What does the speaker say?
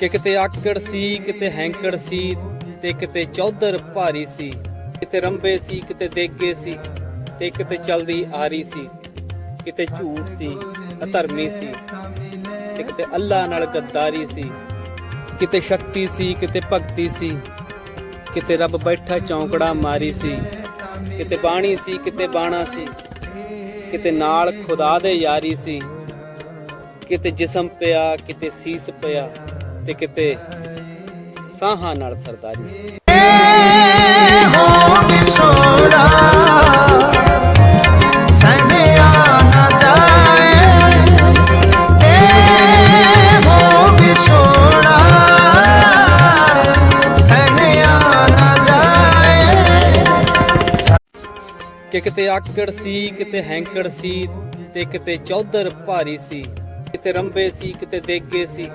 ਕਿ ਕਿਤੇ ਆਕੜ ਸੀ ਕਿਤੇ ਹੈਂਕੜ ਸੀ ਤੇ ਕਿਤੇ ਚੌਧਰ ਭਾਰੀ ਸੀ ਕਿਤੇ ਰੰਬੇ ਸੀ ਕਿਤੇ ਦੇਗੇ ਸੀ ਤੇ ਕਿਤੇ ਚਲਦੀ ਆਰੀ ਸੀ ਕਿਤੇ ਝੂਠ ਸੀ ਅਧਰਮੀ ਸੀ ਤੇ ਕਿਤੇ ਅੱਲਾ ਨਾਲ ਗੱਦਾਰੀ ਸੀ ਕਿਤੇ ਸ਼ਕਤੀ ਸੀ ਕਿਤੇ ਭਗਤੀ ਸੀ ਕਿਤੇ ਰੱਬ ਬੈਠਾ ਚੌਂਕੜਾ ਮਾਰੀ ਸੀ ਕਿਤੇ ਬਾਣੀ ਸੀ ਕਿਤੇ ਬਾਣਾ ਸੀ ਕਿਤੇ ਨਾਲ ਖੁਦਾ ਦੇ ਯਾਰੀ ਸੀ ਕਿਤੇ ਜਿਸਮ ਪਿਆ ਕਿਤੇ ਸੀਸ ਪਿਆ ਤੇ ਕਿਤੇ ਸਾਹਾਂ ਨਾਲ ਸਰਦਾਰੀ ਸੀ। ਹੋ ਵਿਛੋੜਾ ਕਿ ਕਿਤੇ ਆਕੜ ਸੀ, ਕਿਤੇ ਹੈਂਕੜ ਸੀ ਤੇ ਕਿਤੇ ਚੌਧਰ ਭਾਰੀ ਸੀ, ਕਿਤੇ ਰੰਬੇ ਸੀ, ਕਿਤੇ ਦੇਗੇ ਸੀ।